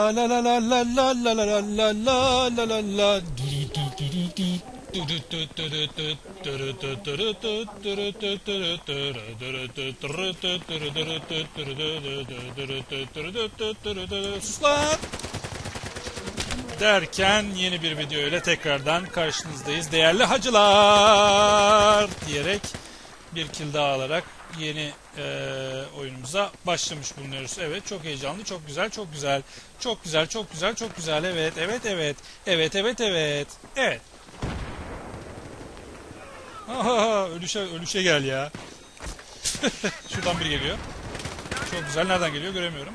La la la la la la la la la la la la la! Derken yeni bir video ile tekrardan karşınızdayız. Değerli hacılar diyerek bir daha alarak yeni eee, oyunumuza başlamış bulunuyoruz. Evet çok heyecanlı, çok güzel, çok güzel. Çok güzel, çok güzel, çok güzel. Evet, evet, evet. Evet, evet, evet. Evet. Ölüşe, ölüşe gel ya. Şuradan biri geliyor. Çok güzel. Nereden geliyor göremiyorum.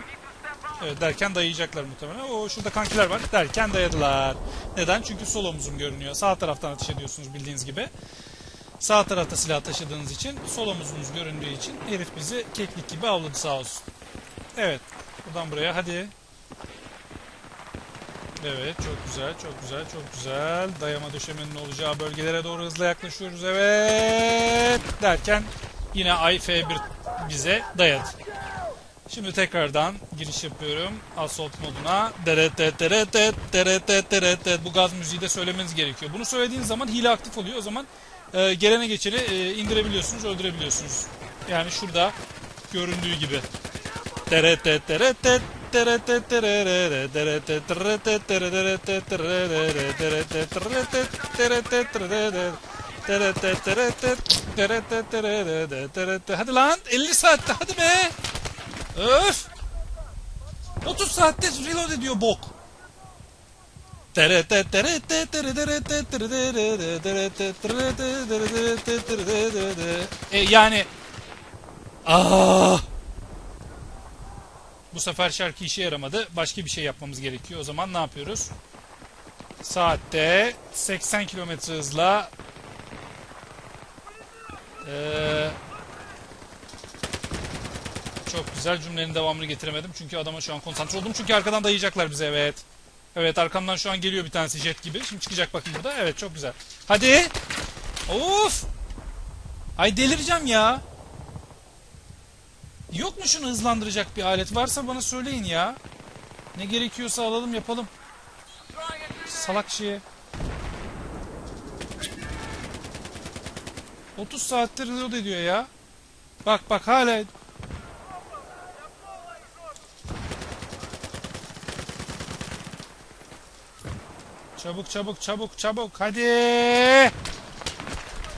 Evet derken dayayacaklar muhtemelen. O şurada kankiler var. Derken dayadılar. Neden? Çünkü sol omuzum görünüyor. Sağ taraftan ateş ediyorsunuz bildiğiniz gibi. Sağ tarafta silah taşıdığınız için, sol omuzunuz göründüğü için herif bizi keklik gibi avladı sağ olsun. Evet. Buradan buraya hadi. Evet çok güzel, çok güzel, çok güzel. Dayama döşemenin olacağı bölgelere doğru hızla yaklaşıyoruz. Evet. Derken yine IF1 bize dayadı. Şimdi tekrardan giriş yapıyorum Assault moduna. Deret deret deret deret deret deret. Bu gaz müziği de söylemeniz gerekiyor. Bunu söylediğiniz zaman hile aktif oluyor. O zaman e, gelene geçeni e, indirebiliyorsunuz, öldürebiliyorsunuz. Yani şurada göründüğü gibi. Hadi lan 50 saatte hadi be. Öf. 30 saatte reload ediyor bok. Yani Ah. Bu sefer şarkı işe yaramadı. Başka bir şey yapmamız gerekiyor. O zaman ne yapıyoruz? Saatte 80 kilometre hızla ee, çok güzel cümlenin devamını getiremedim. Çünkü adama şu an konsantre oldum. Çünkü arkadan dayayacaklar bize evet. Evet arkamdan şu an geliyor bir tanesi jet gibi. Şimdi çıkacak bakın burada. Evet çok güzel. Hadi. Of. Ay delireceğim ya. Yok mu şunu hızlandıracak bir alet? Varsa bana söyleyin ya. Ne gerekiyorsa alalım yapalım. Salak şeye. 30 saattir reload ediyor ya. Bak bak hala Çabuk çabuk çabuk çabuk hadi.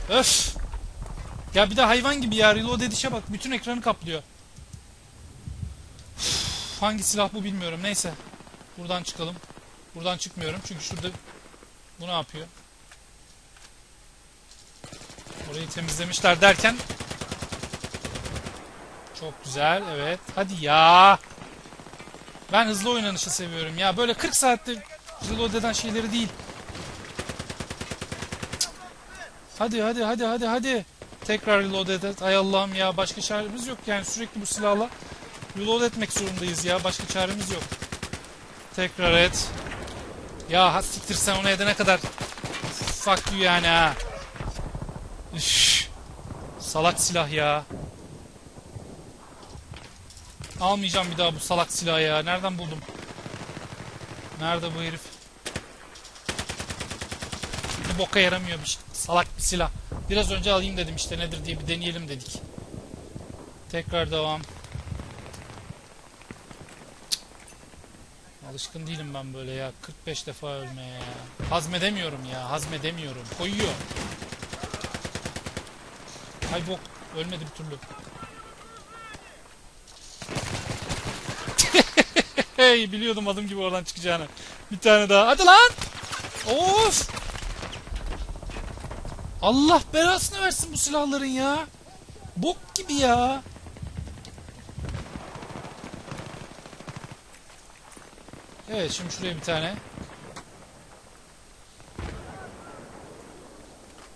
Öf. Ya bir de hayvan gibi ya reload edişe bak bütün ekranı kaplıyor. Üf, hangi silah bu bilmiyorum neyse. Buradan çıkalım. Buradan çıkmıyorum çünkü şurada bu ne yapıyor? Orayı temizlemişler derken çok güzel evet. Hadi ya. Ben hızlı oynanışı seviyorum ya. Böyle 40 saatte reload eden şeyleri değil. Hadi hadi hadi hadi hadi. Tekrar reload et. Ay Allah'ım ya başka çaremiz yok yani sürekli bu silahla reload etmek zorundayız ya. Başka çaremiz yok. Tekrar et. Ya ha siktir sen onu edene kadar fuck you yani ha. Üş. Salak silah ya. Almayacağım bir daha bu salak silahı ya. Nereden buldum? Nerede bu herif? Bir boka yaramıyor bir. Salak bir silah. Biraz önce alayım dedim işte nedir diye bir deneyelim dedik. Tekrar devam. Alışkın değilim ben böyle ya. 45 defa ölmeye ya. Hazmedemiyorum ya. Hazmedemiyorum. Koyuyor. Ay bok. Ölmedi bir türlü. Hey biliyordum adım gibi oradan çıkacağını. Bir tane daha. Hadi lan. Of. Allah belasını versin bu silahların ya. Bok gibi ya. Evet şimdi şuraya bir tane.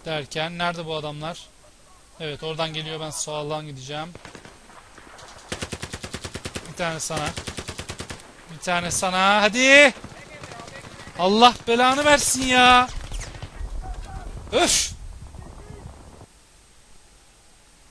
Derken nerede bu adamlar? Evet oradan geliyor ben sağdan gideceğim. Bir tane sana. Bir tane sana. Hadi. Allah belanı versin ya. Öf.